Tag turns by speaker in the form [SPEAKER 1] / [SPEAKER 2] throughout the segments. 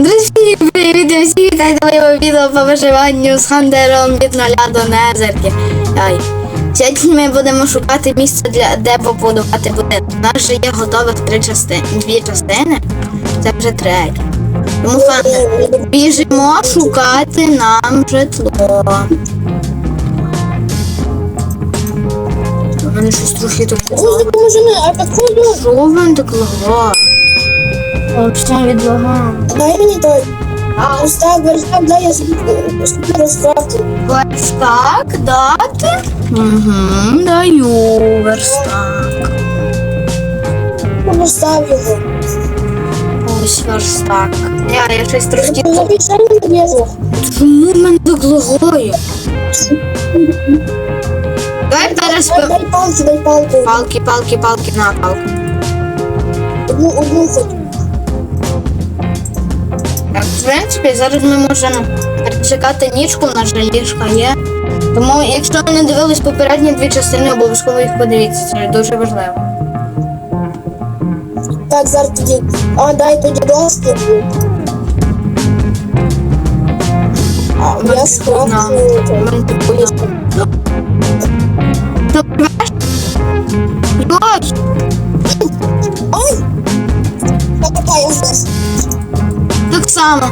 [SPEAKER 1] Друзі, привіт всі вітайте моєму відео по виживанню з Хандером від нуля до незерки. Ай. Сьогодні ми будемо шукати місце, для, де побудувати будинок. У нас вже є готових три частини, дві частини. Це вже третя. Тому Хандер, біжимо шукати нам житло. У мене щось трохи
[SPEAKER 2] підходь.
[SPEAKER 1] Що в мене так лагає? О, що відлагає?
[SPEAKER 2] Дай мені той. А ось так, верстак, дай я собі е, собі розкрафтю.
[SPEAKER 1] Верстак дати? Угу, даю верстак.
[SPEAKER 2] Постав його.
[SPEAKER 1] Ось верстак. Я, я щось трошки.
[SPEAKER 2] Запишай мені зв'язок.
[SPEAKER 1] Чому в мене так лагає? Давай зараз
[SPEAKER 2] Дай,
[SPEAKER 1] пи-
[SPEAKER 2] дай палки, дай палку.
[SPEAKER 1] палки, палки, палки, на палку.
[SPEAKER 2] Одну, одну хоч.
[SPEAKER 1] В принципі, зараз ми можемо перечекати нічку, же ліжка є. Тому, якщо ви не дивились попередні дві частини, обов'язково їх подивіться, це дуже важливо.
[SPEAKER 2] Так, зараз тоді. А, дай тоді доски. А, я скрафтю.
[SPEAKER 1] Мене тут ліжко. Ти пливеш? Йой! Само.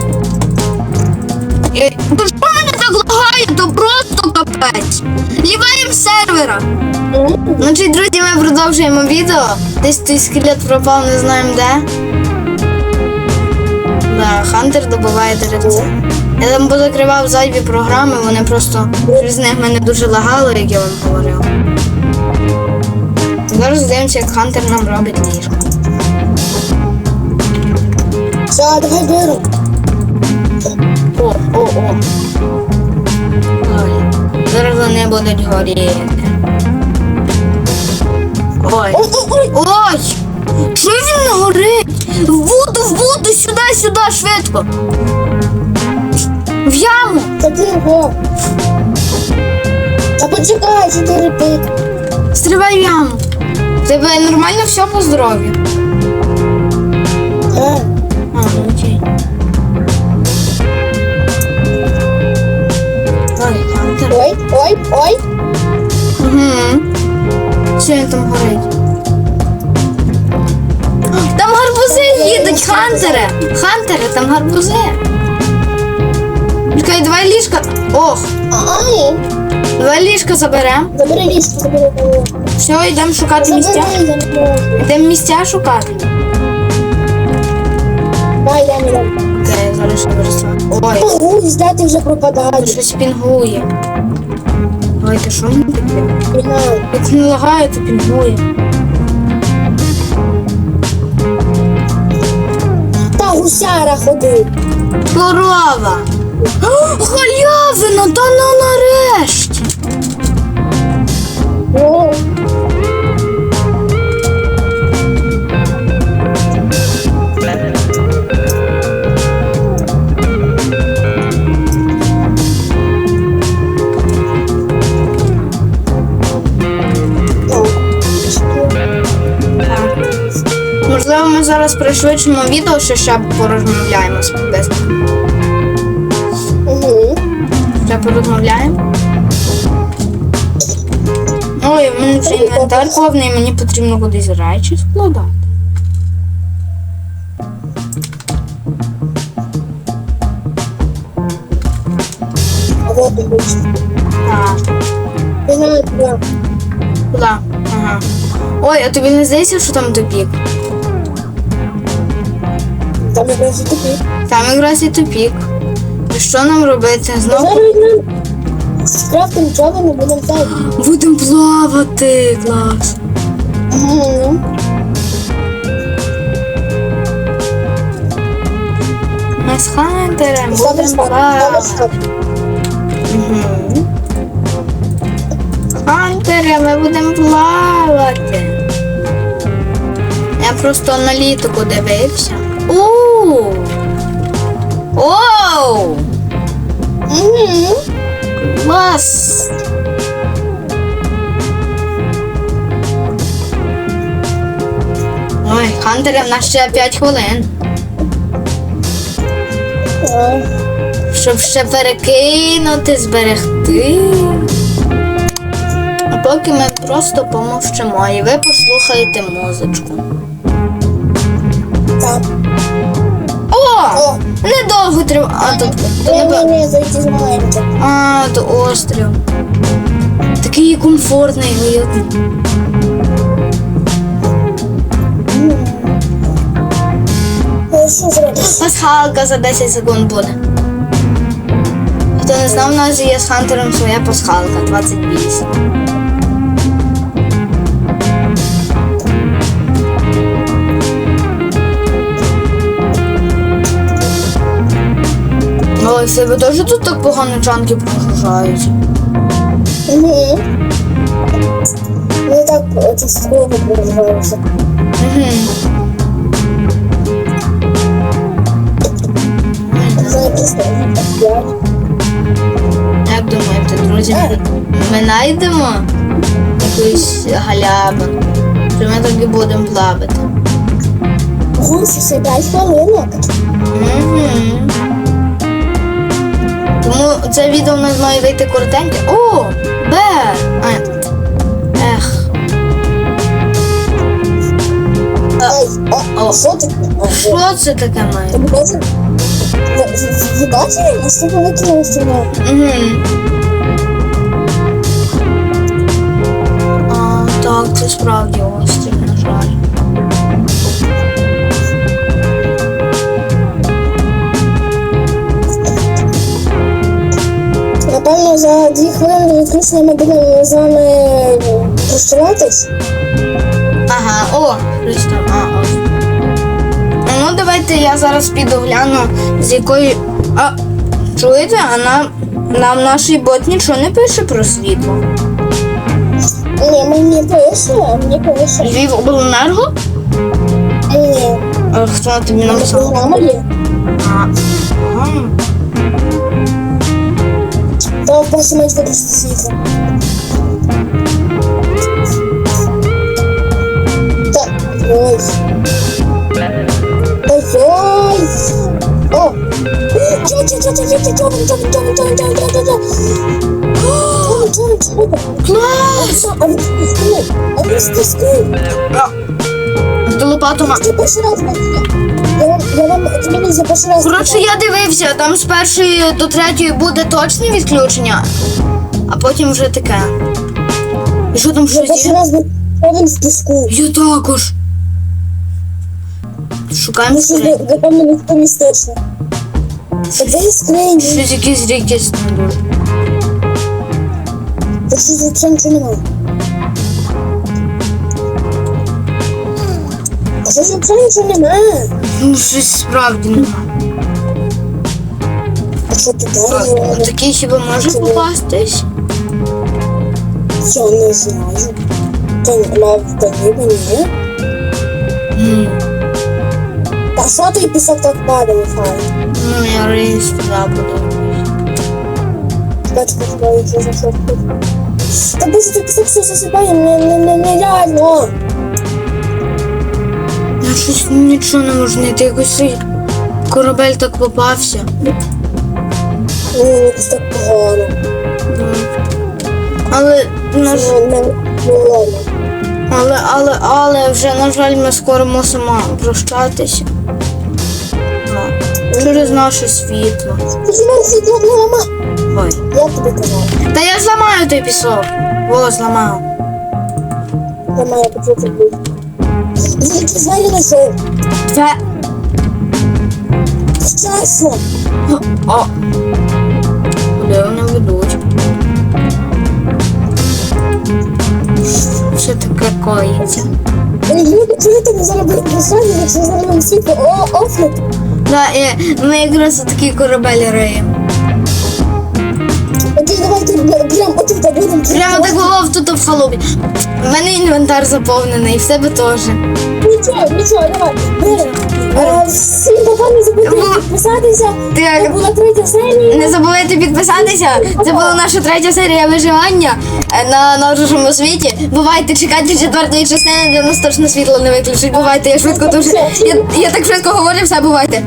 [SPEAKER 1] Мене так лагає, то просто капець. Ліваєм сервера. Значить, друзі, ми продовжуємо відео. Десь той скелет пропав, не знаємо де. Да, Хантер добуває деревце. Я там позакривав зайві програми, вони просто через них мене дуже лагало, як я вам говорив. Зараз дивимося, як Хантер нам робить ліжко.
[SPEAKER 2] Все, давай беру.
[SPEAKER 1] О, о, о. Ой, зараз вони будуть горіти. Ой.
[SPEAKER 2] Ой, ой, ой.
[SPEAKER 1] Ой! Що він горить? В воду, в воду, сюди, сюди, швидко. В яму.
[SPEAKER 2] Та ти його. Та почекай, чотири пит.
[SPEAKER 1] Стрибай в яму. В Тебе нормально все по здоров'ю. Гарбузи. Чекай, давай ліжка. Ох,
[SPEAKER 2] Ай,
[SPEAKER 1] давай ліжка заберемо.
[SPEAKER 2] забери ліжко, забери.
[SPEAKER 1] Все, йдемо шукати місця.
[SPEAKER 2] Я.
[SPEAKER 1] Йдемо місця шукати.
[SPEAKER 2] Дай мені.
[SPEAKER 1] Окей, зараз виросла. Ой,
[SPEAKER 2] Ой, де ти вже
[SPEAKER 1] тут
[SPEAKER 2] пропадаєш?
[SPEAKER 1] щось пінгує. Ти що мені таке?
[SPEAKER 2] Не знаю.
[SPEAKER 1] Як не лагає, то пінгує.
[SPEAKER 2] Гусяра ходив.
[SPEAKER 1] Корова! Халявина, та ну нарешті! Пришвидшимо відео, що ще порозмовляємо з підписниками.
[SPEAKER 2] угу.
[SPEAKER 1] Ще порозмовляємо. Ой, в мене вже інвентар повний, мені потрібно кудись речі складати. Так,
[SPEAKER 2] куди?
[SPEAKER 1] Ага. Ой, а тобі не здається, що там тупік?
[SPEAKER 2] Там якраз і тобі.
[SPEAKER 1] Там якраз і тупік. Що нам робити? Знову
[SPEAKER 2] Зараз візьмемо. Скрафтим човен і будемо так.
[SPEAKER 1] будемо плавати, клас.
[SPEAKER 2] Угу.
[SPEAKER 1] Ми з Хантером будемо плавати. Угу. Хантере, ми будемо плавати. Я просто аналітику дивився. Оу! Оу! Клас! Ой, Хантере, в нас ще 5 хвилин. Щоб ще перекинути, зберегти. А поки ми просто помовчимо і ви послухаєте музичку. Недовго триває. А, тут, то не...
[SPEAKER 2] ні, ні, зайти з маленьким.
[SPEAKER 1] а, то острів. Такий комфортний,
[SPEAKER 2] зробиш?
[SPEAKER 1] Пасхалка за 10 секунд буде. Хто не знав, у нас є з Хантером своя пасхалка 28. Тебе теж тут так погано чанки прогружають.
[SPEAKER 2] Угу. Ну так, це скоро називається.
[SPEAKER 1] Угу. Як думаєте, друзі, ми, знайдемо якусь галябину? Чи ми так і будемо плавати?
[SPEAKER 2] Ого, це все 5
[SPEAKER 1] це відео нас має вийти коротеньке. О! Бер! А, ех.
[SPEAKER 2] А, що таке?
[SPEAKER 1] Що це таке має?
[SPEAKER 2] Бачиш? Ви- бачили? Наступно викинули.
[SPEAKER 1] Угу. Так, це справді острів,
[SPEAKER 2] до ми будемо з вами прощаватись.
[SPEAKER 1] Ага, о, щось а, ось. Ну, давайте я зараз піду гляну, з якої. А, чуєте, а нам, нам наш бот нічого не пише про світло.
[SPEAKER 2] Ні, мені пише, мені пише.
[SPEAKER 1] Львів обленерго?
[SPEAKER 2] Ні,
[SPEAKER 1] А хто тобі написав?
[SPEAKER 2] програма є.
[SPEAKER 1] А, ага.
[SPEAKER 2] То просто мають виключити світло. Так, ой. Ой-ой! О! Чо-чо-чо-чо-чо-чо-чо-чо-чо-чо-чо-чо-чо-чо! Чо-чо-чо-чо-чо!
[SPEAKER 1] Клас!
[SPEAKER 2] А ви скинь! А ви скинь!
[SPEAKER 1] А, До лопату ма.
[SPEAKER 2] Я перший раз бачила. Я вам, я вам, це мені за до
[SPEAKER 1] Коротше, я дивився, там з першої до третьої буде точне відключення, а потім вже таке. І що там щось є? Я також. Шукаємо скринь. Щось якийсь рік десь.
[SPEAKER 2] Та що за немає? Що нічого немає?
[SPEAKER 1] Ну, щось справді нема.
[SPEAKER 2] А що туди?
[SPEAKER 1] А, Такий хіба може попастись?
[SPEAKER 2] Я не знаю. Та ніби ні.
[SPEAKER 1] М,
[SPEAKER 2] Та що той пісок так падає, фай?
[SPEAKER 1] Ну, я рейс туди буду.
[SPEAKER 2] Що я вже зайшов. Та боже, пісок все засипає, не, не, не, нереально.
[SPEAKER 1] Щось нічого не можу знайти. Якось корабель так попався.
[SPEAKER 2] Ну, якось так погано.
[SPEAKER 1] Але, на ж-
[SPEAKER 2] Це не, не
[SPEAKER 1] але, але, але вже, на жаль, ми скоро мусимо прощатися. Через наше світло. Ой.
[SPEAKER 2] Я тобі казав.
[SPEAKER 1] Та я зламаю той пісок. О, зламав.
[SPEAKER 2] Ламай, я не знаю, знайшов.
[SPEAKER 1] Це.
[SPEAKER 2] Чесно.
[SPEAKER 1] О. Куди вони ведуть? Що таке коїться?
[SPEAKER 2] Ой, люди, чуєте, ми будемо просадити, якщо зараз світло о, офнуть.
[SPEAKER 1] Да, ми якраз такий корабель риємо.
[SPEAKER 2] Окей, давайте бля- прям отут так будемо.
[SPEAKER 1] Прямо так голов тут в халупі. У мене інвентар заповнений, і в тебе теж.
[SPEAKER 2] Нічого, нічого, давай. Бери. А, Всім пока не забудьте підписатися. Це
[SPEAKER 1] Так,
[SPEAKER 2] була третя серія.
[SPEAKER 1] не забувайте підписатися. Це була наша третя серія виживання е, на нашому світі. Бувайте, чекайте четвертої частини, де нас точно світло не виключить. Бувайте, я швидко дуже. Я, я так швидко говорю, все бувайте.